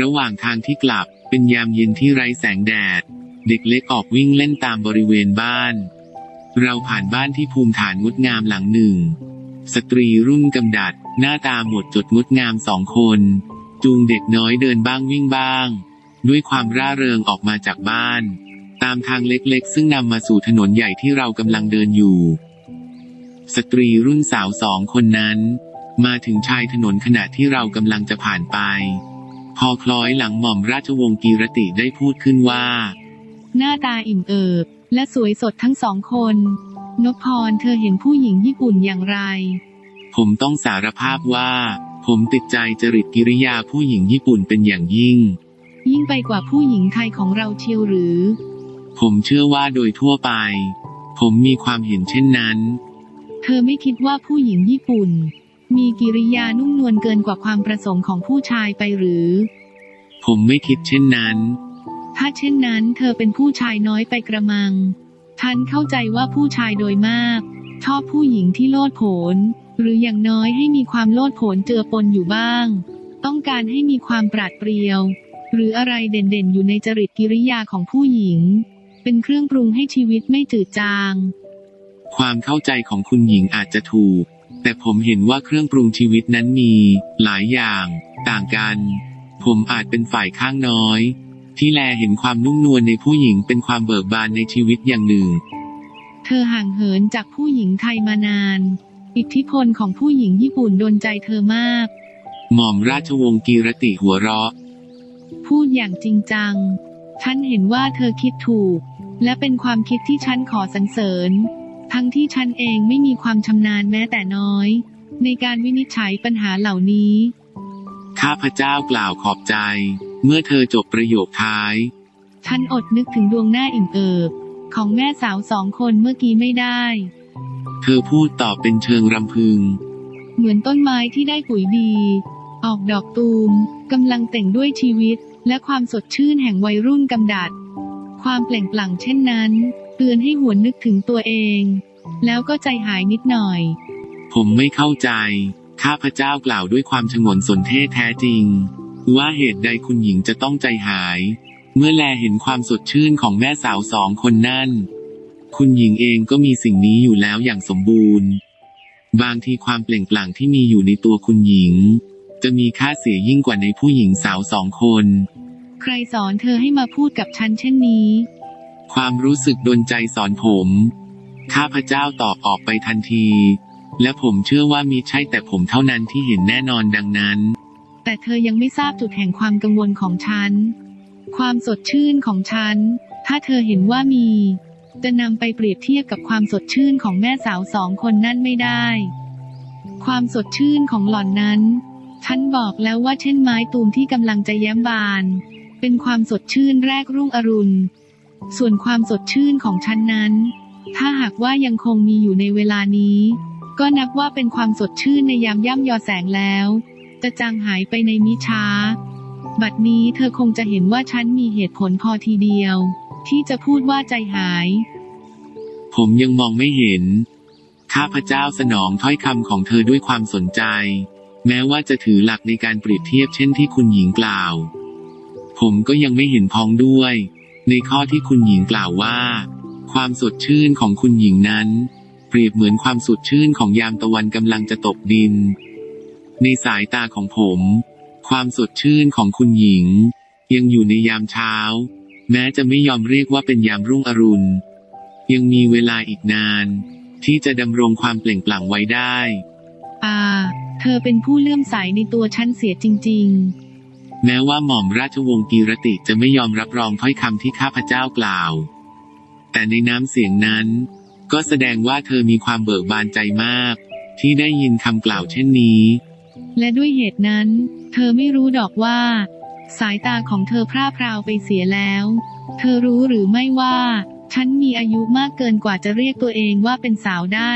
ระหว่างทางที่กลับเป็นยามเย็นที่ไร้แสงแดด เด็กเล็กออกวิ่งเล่นตามบริเวณบ้าน เราผ่านบ้านที่ภูมิฐานงดงามหลังหนึ่ง สตรีรุ่นกำดัด หน้าตาหมดจดงดงามสองคน จูงเด็กน้อยเดินบ้างวิ่งบ้าง ด้วยความร่าเริงออกมาจากบ้าน ตามทางเล็กๆ ซึ่งนำมาสู่ถนนใหญ่ที่เรากำลังเดินอยู่ สตรีรุ่นสาวสองคนนั้น มาถึงชายถนนขณะที่เรากำลังจะผ่านไป พอคล้อยหลังหม่อมราชวงศ์กีรติได้พูดขึ้นว่า หน้าตาอิ่มเอิบ และสวยสดทั้งสองคน นพพรเธอเห็นผู้หญิงญี่ปุ่นอย่างไร ผมต้องสารภาพว่า ผมติดใจจริตกิริยาผู้หญิงญี่ปุ่นเป็นอย่างยิ่ง ยิ่งไปกว่าผู้หญิงไทยของเราเชียวหรือ ผมเชื่อว่าโดยทั่วไป ผมมีความเห็นเช่นนั้น เธอไม่คิดว่าผู้หญิงญี่ปุ่น มีกิริยานุ่มนวลเกินกว่าความประสงค์ของผู้ชายไปหรือ ผมไม่คิดเช่นนั้น ถ้าเช่นนั้นเธอเป็นผู้ชายน้อยไปกระมังฉันเข้าใจว่าผู้ชายโดยมาก ชอบผู้หญิงที่โลดโผน หรืออย่างน้อยให้มีความโลดโผนเจือปนอยู่บ้าง ต้องการให้มีความปราดเปรียว หรืออะไรเด่นๆ อยู่ในจริตกิริยาของผู้หญิง เป็นเครื่องปรุงให้ชีวิตไม่จืดจาง ความเข้าใจของคุณหญิงอาจจะถูก แต่ผมเห็นว่าเครื่องปรุงชีวิตนั้นมี หลายอย่าง ต่างกัน ผมอาจเป็นฝ่ายข้างน้อย ที่แลเห็นความนุ่มนวลในผู้หญิงเป็นความเบิกบานในชีวิตอย่างหนึ่ง เธอห่างเหินจากผู้หญิงไทยมานาน อิทธิพลของผู้หญิงญี่ปุ่นโดนใจเธอมาก หม่อมราชวงศ์กีรติหัวเราะ พูดอย่างจริงจัง ฉันเห็นว่าเธอคิดถูก และเป็นความคิดที่ฉันขอสรรเสริญ ทั้งที่ฉันเองไม่มีความชำนาญแม้แต่น้อย ในการวินิจฉัยปัญหาเหล่านี้ ข้าพเจ้ากล่าวขอบใจ เมื่อเธอจบประโยคท้าย ฉันอดนึกถึงดวงหน้าอิ่มเอิบ ของแม่สาวสองคนเมื่อกี้ไม่ได้ เธอพูดต่อเป็นเชิงรำพึง เหมือนต้นไม้ที่ได้ปุ๋ยดี ออกดอกตูมกำลังแต่งด้วยชีวิต และความสดชื่นแห่งวัยรุ่นกำดัด ความเปล่งปลั่งเช่นนั้น เตือนให้หวนนึกถึงตัวเอง แล้วก็ใจหายนิดหน่อย ผมไม่เข้าใจ ข้าพเจ้ากล่าวด้วยความฉงนสนเทศแท้จริง ว่าเหตุใดคุณหญิงจะต้องใจหาย เมื่อแลเห็นความสดชื่นของแม่สาวสองคนนั่น คุณหญิงเองก็มีสิ่งนี้อยู่แล้วอย่างสมบูรณ์ บางทีความเปล่งปลั่งที่มีอยู่ในตัวคุณหญิง จะมีค่าเสียยิ่งกว่าในผู้หญิงสาวสองคน ใครสอนเธอให้มาพูดกับฉันเช่นนี้ ความรู้สึกดนใจสอนผม ข้าพเจ้าตอบออกไปทันที และผมเชื่อว่ามีใช่แต่ผมเท่านั้นที่เห็นแน่นอนดังนั้น แต่เธอยังไม่ทราบจุดแห่งความกังวลของฉัน ความสดชื่นของฉัน ถ้าเธอเห็นว่ามี จะนำไปเปรียบเทียบกับความสดชื่นของแม่สาวสองคนนั่นไม่ได้ ความสดชื่นของหล่อนนั้นฉันบอกแล้วว่าเช่นไม้ตูมที่กำลังจะแย้มบาน เป็นความสดชื่นแรกรุ่งอรุณ ส่วนความสดชื่นของฉันนั้น ถ้าหากว่ายังคงมีอยู่ในเวลานี้ ก็นับว่าเป็นความสดชื่นในยามย่ำยอแสงแล้ว จะจางหายไปในมิช้า บัดนี้เธอคงจะเห็นว่าฉันมีเหตุผลพอทีเดียว ที่จะพูดว่าใจหาย ผมยังมองไม่เห็น ข้าพเจ้าสนองถ้อยคำของเธอด้วยความสนใจ แม้ว่าจะถือหลักในการเปรียบเทียบเช่นที่คุณหญิงกล่าว ผมก็ยังไม่เห็นพ้องด้วย ในข้อที่คุณหญิงกล่าวว่า ความสดชื่นของคุณหญิงนั้น เปรียบเหมือนความสดชื่นของยามตะวันกำลังจะตกดิน ในสายตาของผม ความสดชื่นของคุณหญิง ยังอยู่ในยามเช้า แม้จะไม่ยอมเรียกว่าเป็นยามรุ่งอรุณ ยังมีเวลาอีกนาน ที่จะดำรงความเปล่งปลั่งไว้ได้ อ่า เธอเป็นผู้เลื่อมใสในตัวฉันเสียจริง แม้ว่าหม่อมราชวงศ์กีรติจะไม่ยอมรับรองถ้อยคำที่ข้าพเจ้ากล่าว แต่ในน้ำเสียงนั้น ก็แสดงว่าเธอมีความเบิกบานใจมาก ที่ได้ยินคำกล่าวเช่นนี้ๆและด้วยเหตุนั้น เธอไม่รู้ดอกว่า สายตาของเธอพร่าพราวไปเสียแล้ว เธอรู้หรือไม่ว่า ฉันมีอายุมากเกินกว่าจะเรียกตัวเองว่าเป็นสาวได้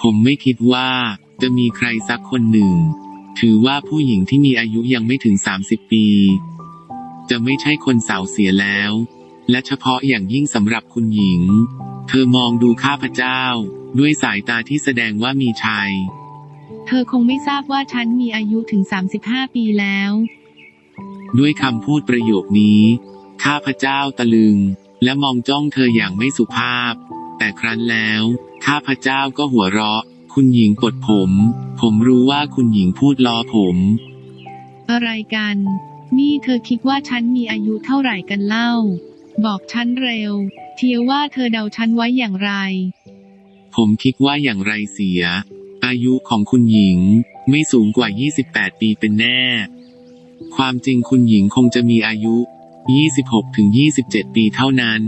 ผมไม่คิดว่าจะมีใครสักคนหนึ่ง ถือว่าผู้หญิงที่มีอายุยังไม่ถึง 30 ปี จะไม่ใช่คนสาวเสียแล้ว และเฉพาะอย่างยิ่งสำหรับคุณหญิง เธอมองดูข้าพเจ้า ด้วยสายตาที่แสดงว่ามีชัย เธอคงไม่ทราบว่าฉันมีอายุถึง 35 ปีแล้ว ด้วยคำพูดประโยคนี้ ข้าพเจ้าตะลึง และมองจ้องเธออย่างไม่สุภาพ แต่ครั้นแล้ว ข้าพเจ้าก็หัวเราะ คุณหญิงปลดผม ผมรู้ว่าคุณหญิงพูดล้อผม อะไรกัน นี่เธอคิดว่าฉันมีอายุเท่าไหร่กันเล่า บอกฉันเร็ว เทียว่าเธอเดาฉันไว้อย่างไร ผมคิดว่าอย่างไรเสีย อายุของคุณหญิงไม่สูงกว่า 28 ปีเป็นแน่ ความจริงคุณหญิงคงจะมีอายุ 26ถึง27 ปีเท่านั้น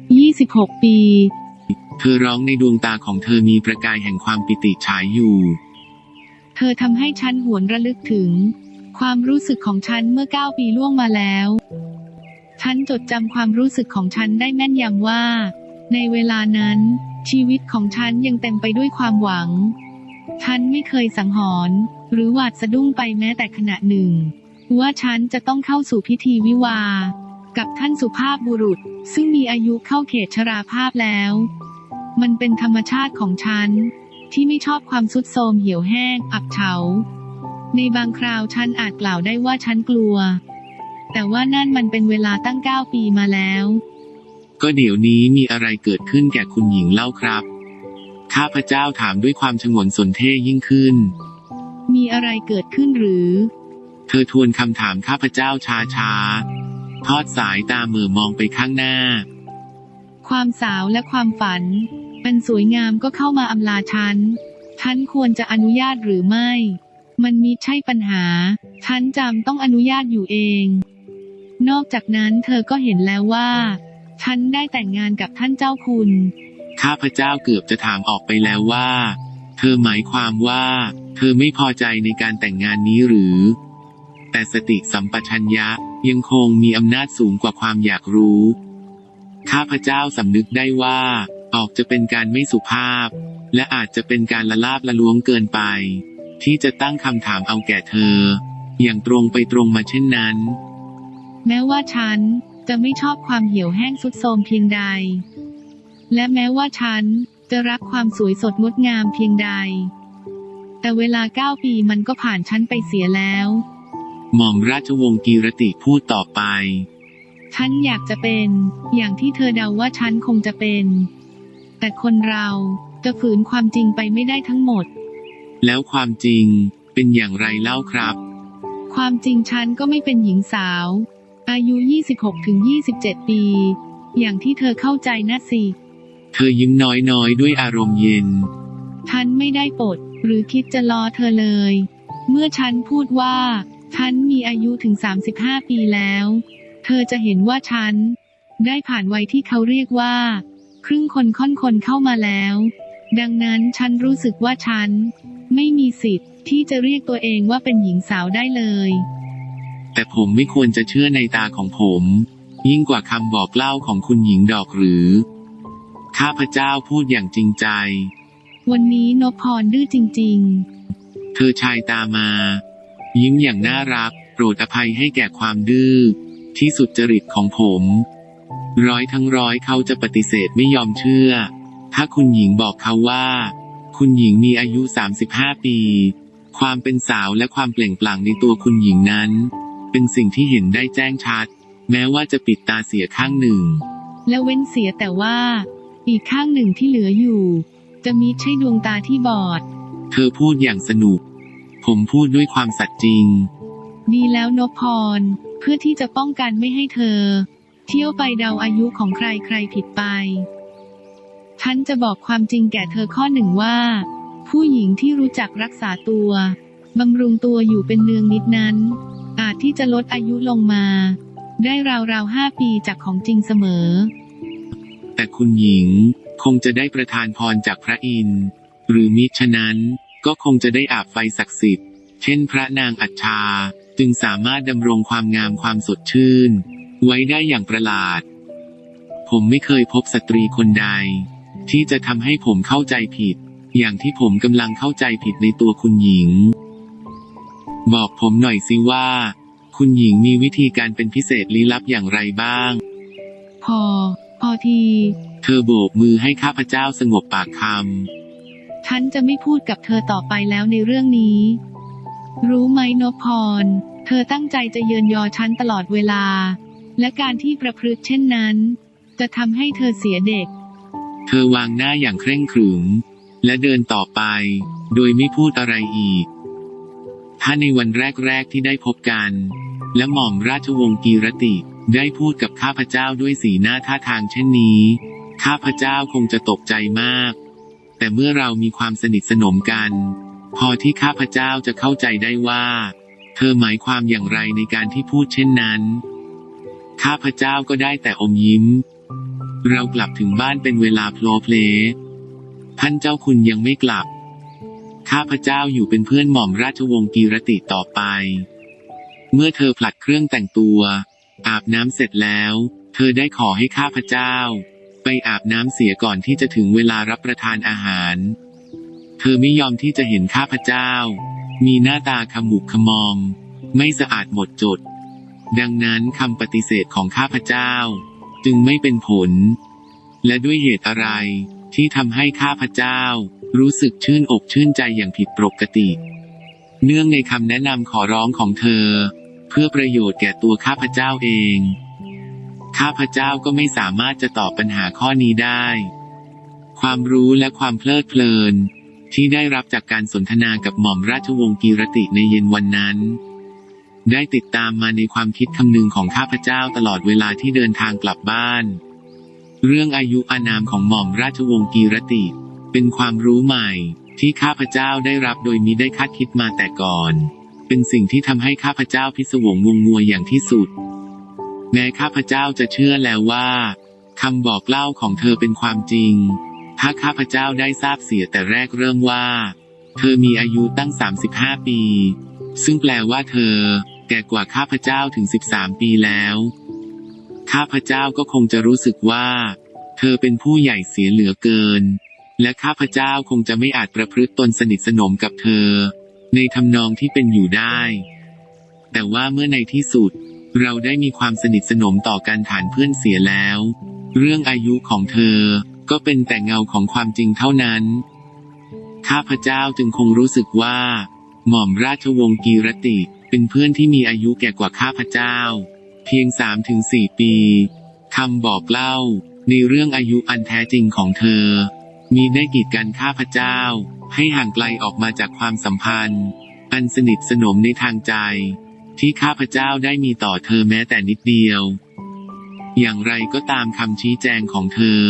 26 ปี เธอร้องในดวงตาของเธอมีประกายแห่งความปิติฉายอยู่ เธอทำให้ฉันหวนระลึกถึง ความรู้สึกของฉันเมื่อ9ปีล่วงมาแล้ว ฉันจดจำความรู้สึกของฉันได้แม่นยำว่า ในเวลานั้น ชีวิตของฉันยังเต็มไปด้วยความหวัง ฉันไม่เคยสังหรณ์หรือหวาดสะดุ้งไปแม้แต่ขณะหนึ่ง ว่าฉันจะต้องเข้าสู่พิธีวิวากับท่านสุภาพบุรุษ ซึ่งมีอายุเข้าเขตชราภาพแล้ว มันเป็นธรรมชาติของฉัน ที่ไม่ชอบความสุดโทรมเหี่ยวแห้ง อับเฉา ในบางคราวฉันอาจกล่าวได้ว่าฉันกลัว แต่ว่านั่นมันเป็นเวลาตั้งเก้าปีมาแล้ว ก็เดี๋ยวนี้มีอะไรเกิดขึ้นแก่คุณหญิงเล่าครับ ข้าพเจ้าถามด้วยความฉงนสนเท่ยิ่งขึ้น มีอะไรเกิดขึ้นหรือ เธอทวนคำถามข้าพเจ้าช้าช้าๆทอดสายตาเหมือมองไปข้างหน้า ความสาวและความฝัน เป็นสวยงามก็เข้ามาอำลาฉัน ฉันควรจะอนุญาตหรือไม่ มันมีใช่ปัญหา ฉันจำต้องอนุญาตอยู่เอง นอกจากนั้นเธอก็เห็นแล้วว่า ฉันได้แต่งงานกับท่านเจ้าคุณ ข้าพเจ้าเกือบจะถามออกไปแล้วว่า เธอหมายความว่า เธอไม่พอใจในการแต่งงานนี้หรือ แต่สติสัมปชัญญะยังคงมีอำนาจสูงกว่าความอยากรู้ ข้าพเจ้าสำนึกได้ว่า ออกจะเป็นการไม่สุภาพ และอาจจะเป็นการละลาบละล้วงเกินไป ที่จะตั้งคำถามเอาแก่เธอ อย่างตรงไปตรงมาเช่นนั้น แม้ว่าฉันจะไม่ชอบความเหี่ยวแห้งสุดโทรมเพียงใด และแม้ว่าฉันจะรักความสวยสดงดงามเพียงใด แต่เวลาเก้าปีมันก็ผ่านฉันไปเสียแล้ว หม่อมราชวงศ์กีรติพูดต่อไป ฉันอยากจะเป็น อย่างที่เธอเดาว่าฉันคงจะเป็น แต่คนเราจะฝืนความจริงไปไม่ได้ทั้งหมด แล้วความจริงเป็นอย่างไรเล่าครับ ความจริงฉันก็ไม่เป็นหญิงสาว อายุ 26ถึง27 ปี อย่างที่เธอเข้าใจนะสิ เธอยิ้มน้อยๆ ด้วยอารมณ์เย็น ฉันไม่ได้ปลดหรือคิดจะล้อเธอเลย เมื่อฉันพูดว่า ฉันมีอายุถึง 35 ปีแล้ว เธอจะเห็นว่าฉัน ได้ผ่านวัยที่เขาเรียกว่า ครึ่งคนค่อนคนเข้ามาแล้ว ดังนั้นฉันรู้สึกว่าฉัน ไม่มีสิทธิ์ที่จะเรียกตัวเองว่าเป็นหญิงสาวได้เลย แต่ผมไม่ควรจะเชื่อในตาของผม ยิ่งกว่าคำบอกเล่าของคุณหญิงดอกหรือ ข้าพเจ้าพูดอย่างจริงใจ วันนี้นพพรดื้อจริง เธอชายตามา ยิ้มอย่างน่ารัก โปรดอภัยให้แก่ความดื้อที่สุดจริตของผม ร้อยทั้งร้อยเขาจะปฏิเสธไม่ยอมเชื่อ ถ้าคุณหญิงบอกเขาว่า คุณหญิงมีอายุ 35 ปี ความเป็นสาวและความเปล่งปลั่งในตัวคุณหญิงนั้น เป็นสิ่งที่เห็นได้แจ้งชัด แม้ว่าจะปิดตาเสียข้างหนึ่งๆและเว้นเสียแต่ว่า อีกข้างหนึ่งที่เหลืออยู่ จะมีใช่ดวงตาที่บอด เธอพูดอย่างสนุก ผมพูดด้วยความสัตย์จริง ดีแล้วนพพร เพื่อที่จะป้องกันไม่ให้เธอ เที่ยวไปเดาอายุของใครใครผิดไป ฉันจะบอกความจริงแก่เธอข้อหนึ่งว่า ผู้หญิงที่รู้จักรักษาตัวบำรุงตัวอยู่เป็นเนืองนิดนั้น อาจที่จะลดอายุลงมา ได้ราวๆห้าปีจากของจริงเสมอ แต่คุณหญิงคงจะได้ประทานพรจากพระอินทร์หรือมิฉะนั้นก็คงจะได้อาบไฟศักดิ์สิทธิ์ เช่นพระนางอัจฉาจึงสามารถดำรงความงามความสดชื่น ไว้ได้อย่างประหลาด ผมไม่เคยพบสตรีคนใด ที่จะทำให้ผมเข้าใจผิด อย่างที่ผมกำลังเข้าใจผิดในตัวคุณหญิง บอกผมหน่อยสิว่า คุณหญิงมีวิธีการเป็นพิเศษลี้ลับอย่างไรบ้าง พอ พอที เธอโบกมือให้ข้าพเจ้าสงบปากคฉฉันจะไม่พูดกับเธอต่อไปแล้วในเรื่องนี้ รู้ไหมนพพรเธอตั้งใจจะเยินยอฉันตลอดเวลา และการที่ประพฤติเช่นนั้น จะทำให้เธอเสียเด็ก เธอวางหน้าอย่างเคร่งขรึม และเดินต่อไป โดยไม่พูดอะไรอีก ถ้าในวันแรกๆที่ได้พบกัน และหม่อมราชวงศ์กีรติได้พูดกับข้าพเจ้าด้วยสีหน้าท่าทางเช่นนี้ ข้าพเจ้าคงจะตกใจมาก แต่เมื่อเรามีความสนิทสนมกัน พอที่ข้าพเจ้าจะเข้าใจได้ว่า เธอหมายความอย่างไรในการที่พูดเช่นนั้น ข้าพเจ้าก็ได้แต่อมยิ้ม เรากลับถึงบ้านเป็นเวลาโพลเพลท่านเจ้าคุณยังไม่กลับ ข้าพเจ้าอยู่เป็นเพื่อนหม่อมราชวงศ์กีรติต่อไป เมื่อเธอผลัดเครื่องแต่งตัว อาบน้ำเสร็จแล้ว เธอได้ขอให้ข้าพเจ้า ไปอาบน้ำเสียก่อนที่จะถึงเวลารับประทานอาหาร เธอไม่ยอมที่จะเห็นข้าพเจ้า มีหน้าตาขมุกขมองไม่สะอาดหมดจด ดังนั้นคำปฏิเสธของข้าพเจ้า จึงไม่เป็นผล และด้วยเหตุอะไร ที่ทำให้ข้าพเจ้า รู้สึกชื่นอกชื่นใจอย่างผิดปกติ เนื่องในคำแนะนำขอร้องของเธอ เพื่อประโยชน์แก่ตัวข้าพเจ้าเอง ข้าพเจ้าก็ไม่สามารถจะตอบปัญหาข้อนี้ได้ ความรู้และความเพลิดเพลิน ที่ได้รับจากการสนทนากับหม่อมราชวงศ์กีรติในเย็นวันนั้น ได้ติดตามมาในความคิดคำนึงของข้าพเจ้าตลอดเวลาที่เดินทางกลับบ้าน เรื่องอายุอานามของหม่อมราชวงศ์กีรติ เป็นความรู้ใหม่ที่ข้าพเจ้าได้รับโดยมิได้คาดคิดมาแต่ก่อน เป็นสิ่งที่ทำให้ข้าพเจ้าพิศวงงงงัวอย่างที่สุด แม้ข้าพเจ้าจะเชื่อแล้วว่าคำบอกเล่าของเธอเป็นความจริง ถ้าข้าพเจ้าได้ทราบเสียแต่แรกเริ่มว่า เธอมีอายุตั้ง 35 ปี ซึ่งแปลว่าเธอ แก่กว่าข้าพเจ้าถึง 13 ปีแล้ว ข้าพเจ้าก็คงจะรู้สึกว่า เธอเป็นผู้ใหญ่เสียเหลือเกิน และข้าพเจ้าคงจะไม่อาจประพฤติตนสนิทสนมกับเธอ ในทำนองที่เป็นอยู่ได้ แต่ว่าเมื่อในที่สุด เราได้มีความสนิทสนมต่อกันฐานเพื่อนเสียแล้ว เรื่องอายุของเธอก็เป็นแต่เงาของความจริงเท่านั้น ข้าพเจ้าจึงคงรู้สึกว่า หม่อมราชวงศ์กีรติ เป็นเพื่อนที่มีอายุแก่กว่าข้าพเจ้า เพียงสามถึงสี่ปีคำบอกเล่า ในเรื่องอายุอันแท้จริงของเธอ มีได้กีดกันข้าพเจ้า ให้ห่างไกลออกมาจากความสัมพันธ์ อันสนิทสนมในทางใจ ที่ข้าพเจ้าได้มีต่อเธอแม้แต่นิดเดียว อย่างไรก็ตามคำชี้แจงของเธอ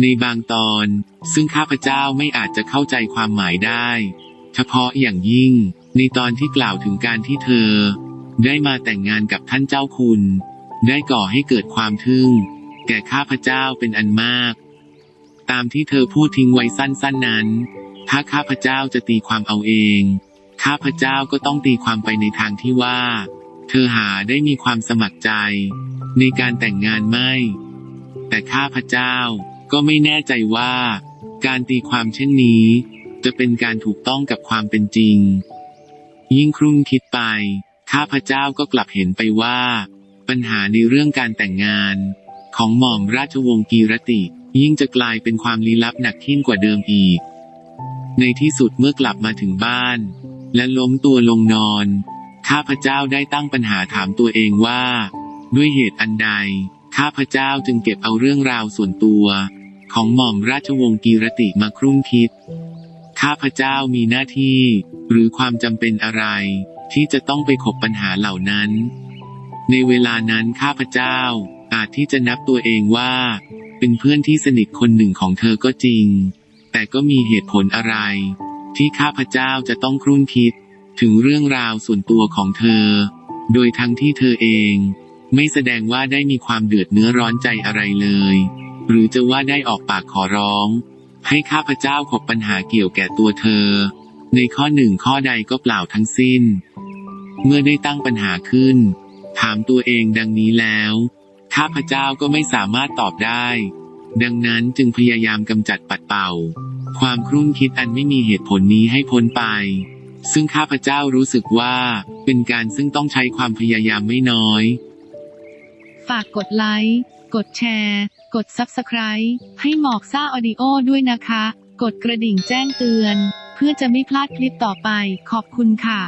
ในบางตอนซึ่งข้าพเจ้าไม่อาจจะเข้าใจความหมายได้ เฉพาะอย่างยิ่ง ในตอนที่กล่าวถึงการที่เธอ ได้มาแต่งงานกับท่านเจ้าคุณ ได้ก่อให้เกิดความทึ่ง แก่ข้าพเจ้าเป็นอันมาก ตามที่เธอพูดทิ้งไว้สั้นๆนั้น ถ้าข้าพเจ้าจะตีความเอาเอง ข้าพเจ้าก็ต้องตีความไปในทางที่ว่า เธอหาได้มีความสมัครใจ ในการแต่งงานไม่ แต่ข้าพเจ้าก็ไม่แน่ใจว่า การตีความเช่นนี้ จะเป็นการถูกต้องกับความเป็นจริง ยิ่งครุ่นคิดไป ข้าพเจ้าก็กลับเห็นไปว่า ปัญหาในเรื่องการแต่งงาน ของหม่อมราชวงศ์กีรติ ยิ่งจะกลายเป็นความลี้ลับหนักขึ้นกว่าเดิมอีก ในที่สุดเมื่อกลับมาถึงบ้าน และล้มตัวลงนอน ข้าพเจ้าได้ตั้งปัญหาถามตัวเองว่า ด้วยเหตุอันใด ข้าพเจ้าจึงเก็บเอาเรื่องราวส่วนตัว ของหม่อมราชวงศ์กีรติมาครุ่นคิด ข้าพเจ้ามีหน้าที่ หรือความจำเป็นอะไร ที่จะต้องไปขบปัญหาเหล่านั้น ในเวลานั้นข้าพเจ้า อาจที่จะนับตัวเองว่า เป็นเพื่อนที่สนิทคนหนึ่งของเธอก็จริง แต่ก็มีเหตุผลอะไร ที่ข้าพเจ้าจะต้องครุ่นคิด ถึงเรื่องราวส่วนตัวของเธอ โดยทั้งที่เธอเอง ไม่แสดงว่าได้มีความเดือดเนื้อร้อนใจอะไรเลย หรือจะว่าได้ออกปากขอร้อง ให้ข้าพเจ้าขบปัญหาเกี่ยวแก่ตัวเธอ ในข้อหนึ่งข้อใดก็เปล่าทั้งสิ้น เมื่อได้ตั้งปัญหาขึ้น ถามตัวเองดังนี้แล้ว ข้าพเจ้าก็ไม่สามารถตอบได้ ดังนั้นจึงพยายามกำจัดปัดเป่า ความครุ่นคิดอันไม่มีเหตุผลนี้ให้พ้นไป ซึ่งข้าพเจ้ารู้สึกว่า เป็นการซึ่งต้องใช้ความพยายามไม่น้อย ฝากกดไลค์ กดแชร์ กด Subscribe ให้หมอกซ่าออดิโอด้วยนะคะกกดกระดิ่งแจ้งเตือน เพื่อจะไม่พลาดคลิปต่อไป ขอบคุณค่ะ